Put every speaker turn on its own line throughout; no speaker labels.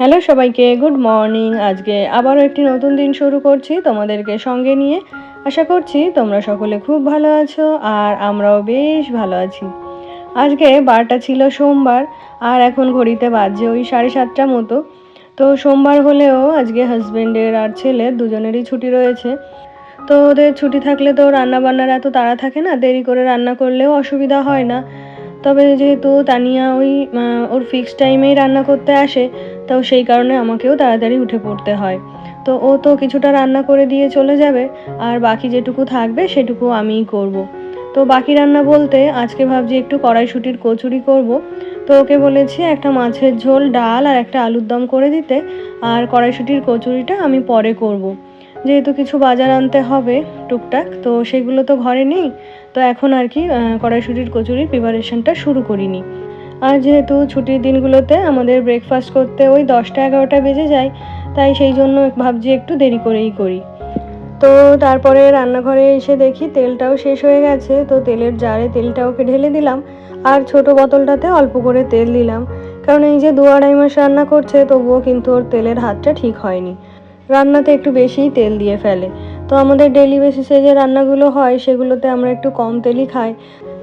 Hello সবাইকে, good morning. আজকে আবারও একটি নতুন দিন শুরু করছি তোমাদেরকে সঙ্গে নিয়ে। আশা করছি তোমরা সকলে খুব ভালো আছো আর আমরাও বেশ ভালো আছি। আজকে বারটা ছিল সোমবার আর এখন ঘড়িতে বাজছে ওই সাড়ে সাতটা মতো। তো সোমবার হলেও আজকে হাজব্যান্ডের আর ছেলের দুজনেরই ছুটি রয়েছে। তো ওদের ছুটি থাকলে তো রান্না বান্নার এত তাড়া থাকে না, দেরি করে রান্না করলেও অসুবিধা হয় না। তবে যেহেতু তানিয়া ওই ওর ফিক্স টাইমেই রান্না করতে আসে, তো সেই কারণে আমাকেও তাড়াতাড়ি উঠে পড়তে হয় তো ও তো কিছুটা রান্না করে দিয়ে চলে যাবে, আর বাকি যেটুকু থাকবে সেটুকু আমিই করব। তো বাকি রান্না বলতে আজকে ভাবছি একটু কড়াইশুটির কচুরি করব। তো ওকে বলেছি একটা মাছের ঝোল, ডাল আর একটা আলুর দম করে দিতে, আর কড়াইশুটির কচুরিটা আমি পরে করব। যেহেতু কিছু বাজার আনতে হবে টুকটাক, তো সেগুলো তো ঘরে নেই, তো এখন আর কি কড়াইশুটির কচুরির প্রিপারেশনটা শুরু করিনি। আর যেহেতু ছুটির দিনগুলোতে আমাদের ব্রেকফাস্ট করতে ওই দশটা এগারোটা বেজে যায়, তাই সেই জন্য ভাবছি একটু দেরি করেই করি। তো তারপরে রান্নাঘরে এসে দেখি তেলটাও শেষ হয়ে গেছে, তো তেলের জারে তেলটা ওকে ঢেলে দিলাম, আর ছোট বোতলটাতে অল্প করে তেল দিলাম। কারণ এই যে দু আড়াই মাস রান্না করছে, তবুও কিন্তু ওর তেলের হাতটা ঠিক হয়নি। রান্নাতে একটু বেশিই তেল দিয়ে ফেলে। তো আমাদের ডেলি বেসিসে যে রান্নাগুলো হয়, সেগুলোতে আমরা একটু কম তেলই খাই।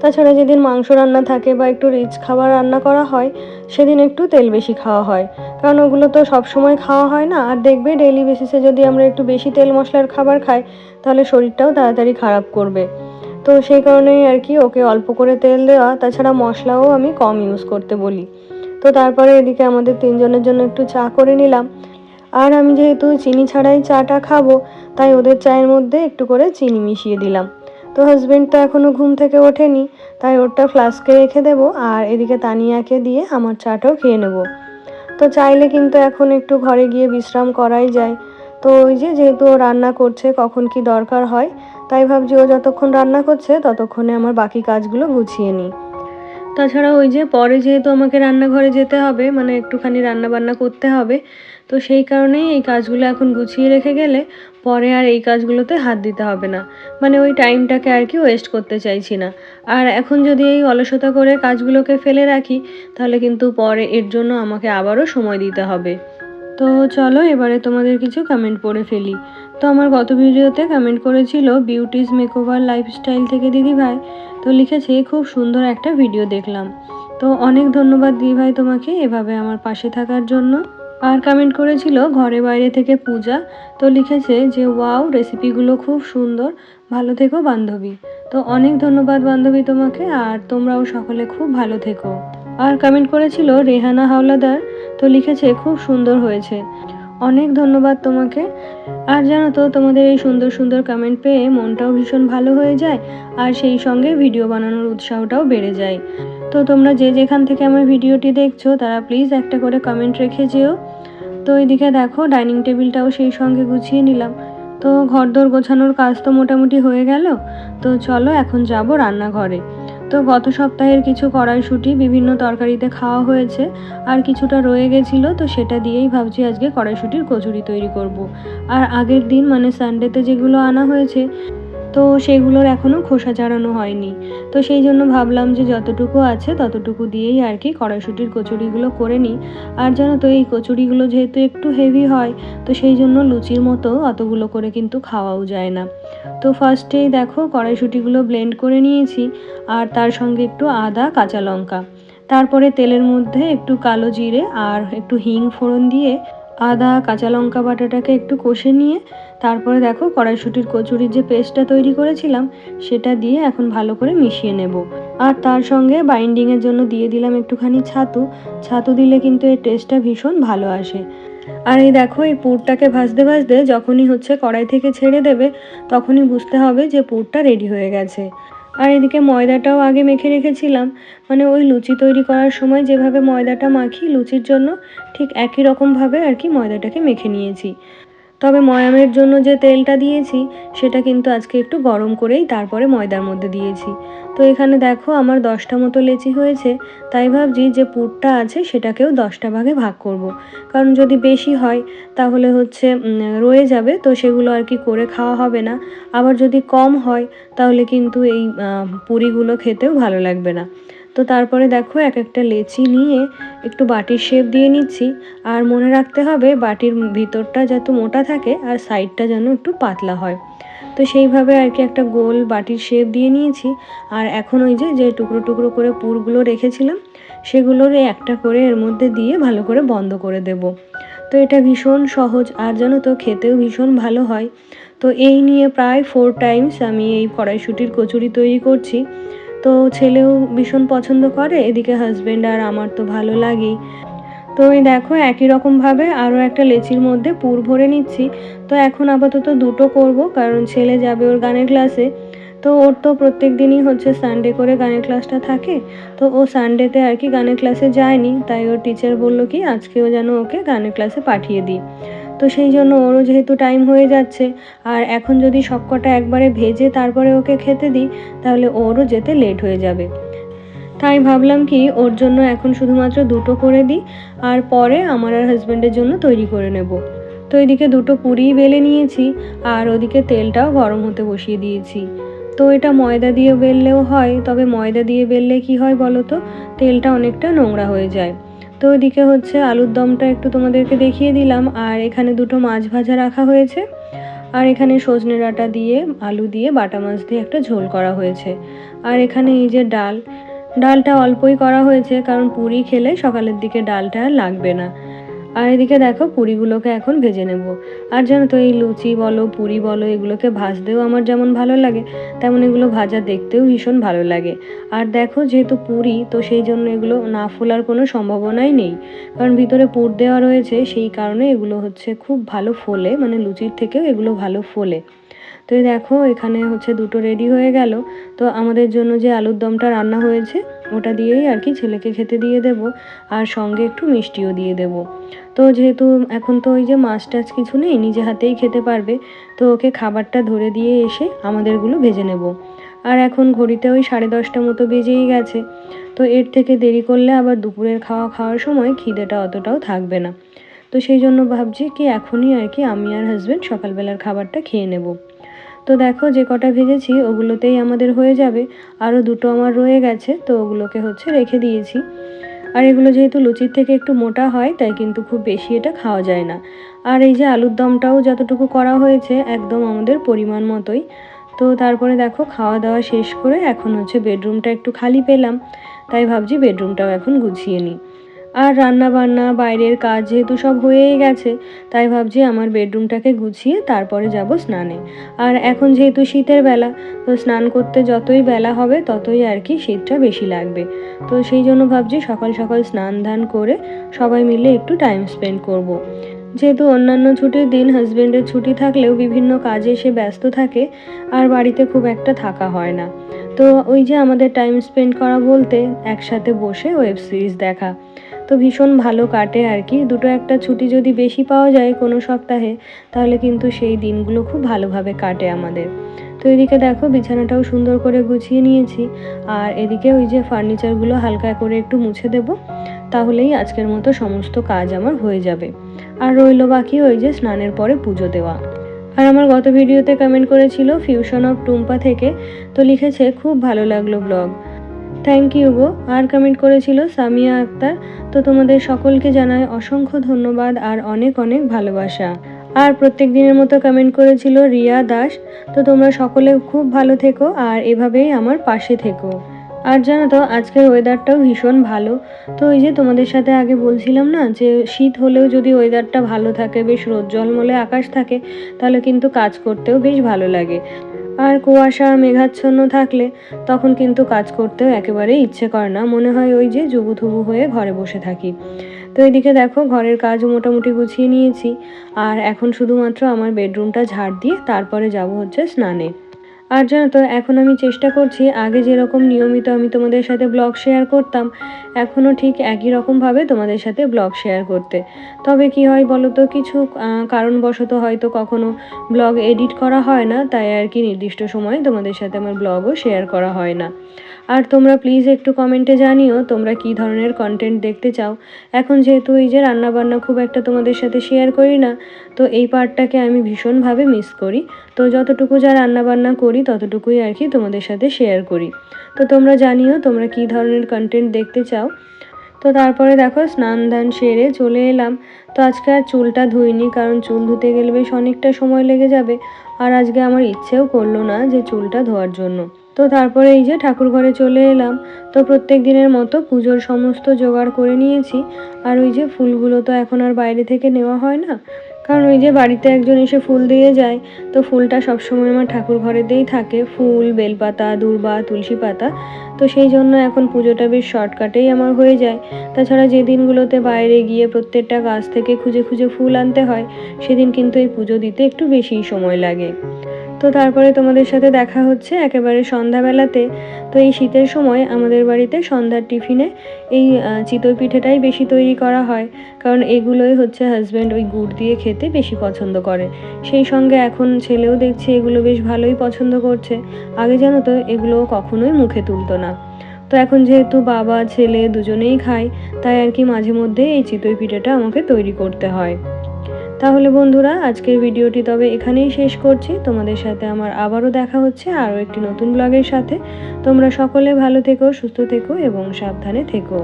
তাছাড়া যেদিন মাংস রান্না থাকে বা একটু রিচ খাবার রান্না করা হয়, সেদিন একটু তেল বেশি খাওয়া হয়। কারণ ওগুলো তো সব সময় খাওয়া হয় না। আর দেখবে ডেইলি বেসিসে যদি আমরা একটু বেশি তেল মশলার খাবার খাই, তাহলে শরীরটাও তাড়াতাড়ি খারাপ করবে। তো সেই কারণেই আর কি ওকে অল্প করে তেল দেওয়া। তাছাড়া মশলাও আমি কম ইউজ করতে বলি। তো তারপরে এদিকে আমাদের তিনজনের জন্য একটু চা করে নিলাম। আর আমি যেহেতু চিনি ছাড়াই চাটা খাব, তাই ওদের চায়ের মধ্যে একটু করে চিনি মিশিয়ে দিলাম। তো হাজবেন্ড তো এখনও ঘুম থেকে ওঠেনি, তাই ওরটা ফ্লাস্কে রেখে দেবো আর এদিকে তানিয়াকে দিয়ে আমার চাটাও খেয়ে নেব। তো চাইলে কিন্তু এখন একটু ঘরে গিয়ে বিশ্রাম করাই যায়। তো ওই যে যেহেতু ও রান্না করছে, কখন কি দরকার হয়, তাই ভাবছি ও যতক্ষণ রান্না করছে, ততক্ষণে আমার বাকি কাজগুলো গুছিয়ে নিই। তাছাড়া ওই যে পরে যেহেতু আমাকে রান্নাঘরে যেতে হবে মানে একটুখানি রান্না বান্না করতে হবে তো সেই কারণেই এই কাজগুলো এখন গুছিয়ে রেখে গেলে পরে আর এই কাজগুলোতে হাত দিতে হবে না। মানে ওই টাইমটাকে আর কি ওয়েস্ট করতে চাইছি না। আর এখন যদি এই অলসতা করে কাজগুলোকে ফেলে রাখি, তাহলে কিন্তু পরে এর জন্য আমাকে আবারও সময় দিতে হবে। তো চলো এবারে তোমাদের কিছু কমেন্ট পড়ে ফেলি। তো আমার গত ভিডিওতে কমেন্ট করেছিল বিউটিস মেকওভার লাইফস্টাইল থেকে দিদি ভাই। তো লিখেছে, খুব সুন্দর একটা ভিডিও দেখলাম। তো অনেক ধন্যবাদ দিদি ভাই তোমাকে এভাবে আমার পাশে থাকার জন্য। আর কমেন্ট করেছিল ঘরে বাইরে থেকে পূজা, তো লিখেছে যে, ওয়াও রেসিপিগুলো খুব সুন্দর। ভালো থেকো, বান্ধবী। তো অনেক ধন্যবাদ বান্ধবী তোমাকে, আর তোমরাও সকলে খুব ভালো থেকো। আর কমেন্ট করেছিল রেহানা হাওলাদার, তো লিখেছে, খুব সুন্দর হয়েছে। অনেক ধন্যবাদ তোমাকে। আর জানো তো, তোমাদের এই সুন্দর সুন্দর কমেন্ট পেয়ে মনটাও ভীষণ ভালো হয়ে যায়, আর সেই সঙ্গে ভিডিও বানানোর উৎসাহটাও বেড়ে যায়। তো তোমরা যে যেখান থেকে আমার ভিডিওটি দেখছ, তারা প্লিজ একটা করে কমেন্ট রেখে যেও। তো এদিকে দেখো ডাইনিং টেবিলটাও সেই সঙ্গে গুছিয়ে নিলাম। তো ঘরদোর গোছানোর কাজ তো মোটামুটি হয়ে গেল। তো চলো এখন যাব রান্নাঘরে। তো গত সপ্তাহের কিছু কড়াইশুঁটি বিভিন্ন তরকারিতে খাওয়া হয়েছে, আর কিছুটা রয়ে গেছিল, তো সেটা দিয়েই ভাবছি আজকে কড়াইশুঁটির কচুরি তৈরি করব। আর আগের দিন মানে সানডেতে যেগুলো আনা হয়েছে তো সেগুলোর এখনও খোসা ছাড়ানো হয়নি। তো সেই জন্য ভাবলাম যে যতটুকু আছে ততটুকু দিয়েই আর কি কড়াইশুঁটির কচুরিগুলো করে নিই। আর জানো তো এই কচুরিগুলো যেহেতু একটু হেভি হয়, তো সেই জন্য লুচির মতো অতগুলো করে কিন্তু খাওয়াও যায় না। তো ফার্স্টেই দেখো কড়াইশুঁটিগুলো ব্লেন্ড করে নিয়েছি, আর তার সঙ্গে একটু আদা, কাঁচা লঙ্কা। তারপরে তেলের মধ্যে একটু কালো জিরে আর একটু হিং ফোড়ন দিয়ে আদা, কাঁচা লঙ্কা বাটাটাকে একটু কষে নিয়ে তারপরে দেখো কড়াইশুঁটির কচুরির যে পেস্টটা তৈরি করেছিলাম, সেটা দিয়ে এখন ভালো করে মিশিয়ে নেব। আর তার সঙ্গে বাইন্ডিংয়ের জন্য দিয়ে দিলাম একটুখানি ছাতু। ছাতু দিলে কিন্তু এর টেস্টটা ভীষণ ভালো আসে। আর এই দেখো এই পুরটাকে ভাজতে ভাজতে যখনই হচ্ছে কড়াই থেকে ছেড়ে দেবে, তখনই বুঝতে হবে যে পুরটা রেডি হয়ে গেছে। আর এদিকে ময়দাটাও আগে মেখে রেখেছিলাম। মানে ওই লুচি তৈরি করার সময় যেভাবে ময়দাটা মাখি, লুচির জন্য ঠিক একই রকমভাবে আর কি ময়দাটাকে মেখে নিয়েছি। তবে ময়ামের জন্য যে তেলটা দিয়েছি, সেটা কিন্তু আজকে একটু গরম করেই তারপরে ময়দার মধ্যে দিয়েছি। তো এখানে দেখো আমার দশটা মতো লেচি হয়েছে, তাই ভাবছি যে পুরটা আছে সেটাকেও দশটা ভাগে ভাগ করব। কারণ যদি বেশি হয়, তাহলে হচ্ছে রয়ে যাবে, তো সেগুলো আর কি করে খাওয়া হবে না। আবার যদি কম হয়, তাহলে কিন্তু এই পুরিগুলো খেতেও ভালো লাগবে না। তো তারপরে দেখো এক একটা লেচি নিয়ে একটু বাটির শেপ দিয়ে নিচ্ছি। আর মনে রাখতে হবে বাটির ভিতরটা যত মোটা থাকে আর সাইডটা যেন একটু পাতলা হয়। তো সেইভাবে আর কি একটা গোল বাটির শেপ দিয়ে নিয়েছি। আর এখন ওই যে যে টুকরো টুকরো করে পুরগুলো রেখেছিলাম, সেগুলোর একটা করে এর মধ্যে দিয়ে ভালো করে বন্ধ করে দেব। তো এটা ভীষণ সহজ, আর জানো তো খেতেও ভীষণ ভালো হয়। তো এই নিয়ে প্রায় ফোর টাইমস আমি এই কড়াইশুটির কচুরি তৈরি করছি। তো ছেলেও ভীষণ পছন্দ করে, এদিকে হাজব্যান্ড আর আমার তো ভালো লাগেই। তো এই দেখো, একই রকমভাবে আরও একটা লেচির মধ্যে পুর ভরে নিচ্ছি। তো এখন আপাতত দুটো করব, কারণ ছেলে যাবে ওর গানের ক্লাসে তো ওর তো প্রত্যেক দিনই হচ্ছে সানডে করে গানের ক্লাসটা থাকে। তো ও সানডেতে আর কি গানের ক্লাসে যায়নি, তাই ওর টিচার বলল কি, আজকেও যেন ওকে গানের ক্লাসে পাঠিয়ে দিই। তো সেই জন্য ওরও যেহেতু টাইম হয়ে যাচ্ছে, আর এখন যদি সবকটা একবারে ভেজে তারপরে ওকে খেতে দিই, তাহলে ওরও যেতে লেট হয়ে যাবে। তাই ভাবলাম কি, ওর জন্য এখন শুধুমাত্র দুটো করে দিই, আর পরে আমার আর হাজব্যান্ডের জন্য তৈরি করে নেব। তো এদিকে দুটো পুরি বেলে নিয়েছি, আর ওদিকে তেলটাও গরম হতে বসিয়ে দিয়েছি। তো এটা ময়দা দিয়ে বেললেও হয়, তবে ময়দা দিয়ে বেললে কি হয় বলো তো? তেলটা অনেকটা নোংরা হয়ে যায়। তো ওইদিকে হচ্ছে আলুর দমটা একটু তোমাদেরকে দেখিয়ে দিলাম, আর এখানে দুটো মাছ ভাজা রাখা হয়েছে। আর এখানে সজনে ডাঁটা দিয়ে, আলু দিয়ে, বাটা মাছ দিয়ে একটা ঝোল করা হয়েছে। আর এখানে এই যে ডাল, ডালটা অল্পই করা হয়েছে, কারণ পুরি খেলে সকালের দিকে ডালটা লাগবে না। আর এদিকে দেখো, পুরিগুলোকে এখন ভেজে নেব। আর জানো তো, এই লুচি বলো, পুরি বলো, এগুলোকে ভাজতেও আমার যেমন ভালো লাগে, তেমন এগুলো ভাজা দেখতেও ভীষণ ভালো লাগে। আর দেখো, যেহেতু পুরি, তো সেই জন্য এগুলো না ফোলার কোনো সম্ভাবনাই নেই। কারণ ভিতরে পুর দেওয়া রয়েছে, সেই কারণে এগুলো হচ্ছে খুব ভালো ফোলে মানে লুচির থেকেও এগুলো ভালো ফোলে। তো দেখো, এখানে হচ্ছে দুটো রেডি হয়ে গেল। তো আমাদের জন্য যে আলুর দমটা রান্না হয়েছে, ওটা দিয়েই আর কি ছেলেকে খেতে দিয়ে দেব, আর সঙ্গে একটু মিষ্টিও দিয়ে দেব। তো যেহেতু এখন তো ওই যে মাছ টাছ কিছু নেই, নিজে হাতেই খেতে পারবে। তো ওকে খাবারটা ধরে দিয়ে এসে আমাদেরগুলো ভেজে নেব। আর এখন ঘড়িতে ওই সাড়ে দশটা মতো বেজেই গেছে। তো এর থেকে দেরি করলে আবার দুপুরের খাওয়া খাওয়ার সময় খিদেটা অতটাও থাকবে না। তো সেই জন্য ভাবছি কি এখনই আর কি আমি আর হাজব্যান্ড সকালবেলার খাবারটা খেয়ে নেব। তো দেখো যে কটা ভেজেছি, ওগুলোতেই আমাদের হয়ে যাবে। আরও দুটো আমার রয়ে গেছে, তো ওগুলোকে হচ্ছে রেখে দিয়েছি। আর এগুলো যেহেতু লুচির থেকে একটু মোটা হয়, তাই কিন্তু খুব বেশি এটা খাওয়া যায় না। আর এই যে আলুর দমটাও যতটুকু করা হয়েছে, একদম আমাদের পরিমাণ মতোই। তো তারপরে দেখো, খাওয়া দাওয়া শেষ করে এখন হচ্ছে বেডরুমটা একটু খালি পেলাম। তাই ভাবছি বেডরুমটাও এখন গুছিয়ে নিই। আর রান্না বান্না বাইরের কাজ যেহেতু সব হয়েই গেছে, তাই ভাবছি আমার বেডরুমটাকে গুছিয়ে তারপরে যাব স্নানে। আর এখন যেহেতু শীতের বেলা, তো স্নান করতে যতই বেলা হবে, ততই আর কি শীতটা বেশি লাগবে। তো সেই জন্য ভাবছি সকাল সকাল স্নান ধান করে সবাই মিলে একটু টাইম স্পেন্ড করব। যেহেতু অন্যান্য ছুটির দিন হাজব্যান্ডের ছুটি থাকলেও বিভিন্ন কাজে সে ব্যস্ত থাকে, আর বাড়িতে খুব একটা থাকা হয় না। তো ওই যে আমাদের টাইম স্পেন্ড করা বলতে, একসাথে বসে ওয়েব সিরিজ দেখা। তো ভীষণ ভালো কাটে আর কি। দুটো একটা ছুটি যদি বেশি পাওয়া যায় কোনো সপ্তাহে, তাহলে কিন্তু সেই দিনগুলো খুব ভালোভাবে কাটে আমাদের। তো এদিকে দেখো বিছানাটাও সুন্দর করে গুছিয়ে নিয়েছি। আর এদিকে ওই যে ফার্নিচারগুলো হালকা করে একটু মুছে দেব, তাহলেই আজকের মতো সমস্ত কাজ আমার হয়ে যাবে। আর রইল বাকি ওই যে স্নানের পরে পুজো দেওয়া। আর আমার গত ভিডিওতে কমেন্ট করেছিল ফিউশন অফ টুম্পা থেকে, তো লিখেছে, খুব ভালো লাগল ব্লগ থ্যাংক ইউ গো। আর কমেন্ট করেছিল সামিয়া আক্তার। তো তোমাদের সকলকে জানায় অসংখ্য ধন্যবাদ আর অনেক অনেক ভালোবাসা। আর প্রত্যেক দিনের মতো কমেন্ট করেছিল রিয়া দাস। তো তোমরা সকলে খুব ভালো থেকো আর এভাবেই আমার পাশে থেকো। আর জানো তো, আজকের ওয়েদারটাও ভীষণ ভালো। তো ওই যে তোমাদের সাথে আগে বলছিলাম না, যে শীত হলেও যদি ওয়েদারটা ভালো থাকে, বেশ রোদ জলমলে আকাশ থাকে, তাহলে কিন্তু কাজ করতেও বেশ ভালো লাগে। আর কুয়াশা মেঘাচ্ছন্ন থাকলে তখন কিন্তু কাজ করতেও একেবারে ইচ্ছে করে না। মনে হয় ওই যে জুবুথুবু হয়ে ঘরে বসে থাকি। তো এদিকে দেখো ঘরের কাজও মোটামুটি গুছিয়ে নিয়েছি। আর এখন শুধুমাত্র আমার বেডরুমটা ঝাড় দিয়ে তারপরে যাব হচ্ছে স্নানে। আর জানো তো, এখন আমি চেষ্টা করছি, আগে যেরকম নিয়মিত আমি তোমাদের সাথে ব্লগ শেয়ার করতাম এখনও ঠিক একই রকমভাবে তোমাদের সাথে ব্লগ শেয়ার করতে। তবে কি হয় বলো তো, কিছু কারণবশত হয়তো কখনো ব্লগ এডিট করা হয় না, তাই আর কি নির্দিষ্ট সময়ে তোমাদের সাথে আমার ব্লগও শেয়ার করা হয় না। আর তোমরা প্লিজ একটু কমেন্টে জানিও তোমরা কি ধরনের কন্টেন্ট দেখতে চাও। এখন যেহেতু এই যে রান্নাবান্না খুব একটা তোমাদের সাথে শেয়ার করি না, তো এই পার্টটাকে আমি ভীষণভাবে মিস করি। তো যতটুকু যা রান্নাবান্না করি, ততটুকুই আর কি তোমাদের সাথে শেয়ার করি। তো তোমরা জানিও তোমরা কি ধরনের কন্টেন্ট দেখতে চাও। তো তারপরে দেখো স্নান ধান সেরে চলে এলাম। তো আজকে আর চুলটা ধুইনি, কারণ চুল ধুতে গেলে বেশ অনেকটা সময় লেগে যাবে। আর আজকে আমার ইচ্ছেও করল না যে চুলটা ধোয়ার জন্য। তো তারপরে এই যে ঠাকুর ঘরে চলে এলাম। তো প্রত্যেক দিনের মতো পুজোর সমস্ত জোগাড় করে নিয়েছি। আর ওই যে ফুলগুলো তো এখন আর বাইরে থেকে নেওয়া হয় না। কারণ ওই যে বাড়িতে একজন এসে ফুল দিয়ে যায়, তো ফুলটা সবসময় আমার ঠাকুর ঘরেতেই থাকে। ফুল, বেলপাতা, দূর্বা, তুলসী পাতা। তো সেই জন্য এখন পুজোটা বেশ শর্টকাটেই আমার হয়ে যায়। তাছাড়া যে দিনগুলোতে বাইরে গিয়ে প্রত্যেকটা গাছ থেকে খুঁজে খুঁজে ফুল আনতে হয়, সেদিন কিন্তু এই পুজো দিতে একটু বেশিই সময় লাগে। তো তারপরে তোমাদের সাথে দেখা হচ্ছে একেবারে সন্ধ্যাবেলাতে। তো এই শীতের সময় আমাদের বাড়িতে সন্ধ্যার টিফিনে এই চিতই পিঠেটাই বেশি তৈরি করা হয়। কারণ এগুলোই হচ্ছে হাজব্যান্ড ওই গুড় দিয়ে খেতে বেশি পছন্দ করে। সেই সঙ্গে এখন ছেলেও দেখছি এগুলো বেশ ভালোই পছন্দ করছে। আগে জানো তো, এগুলো কখনোই মুখে তুলতো না। তো এখন যেহেতু বাবা, ছেলে দুজনেই খায়, তাই আর কি মাঝে মধ্যে এই চিতই পিঠেটা আমাকে তৈরি করতে হয়। তাহলে বন্ধুরা, আজকের ভিডিওটি তবে এখানেই শেষ করছি। তোমাদের সাথে আমার আবারও দেখা হচ্ছে আরও একটি নতুন ব্লগের সাথে। তোমরা সকলে ভালো থেকো, সুস্থ থেকো এবং সাবধানে থেকো।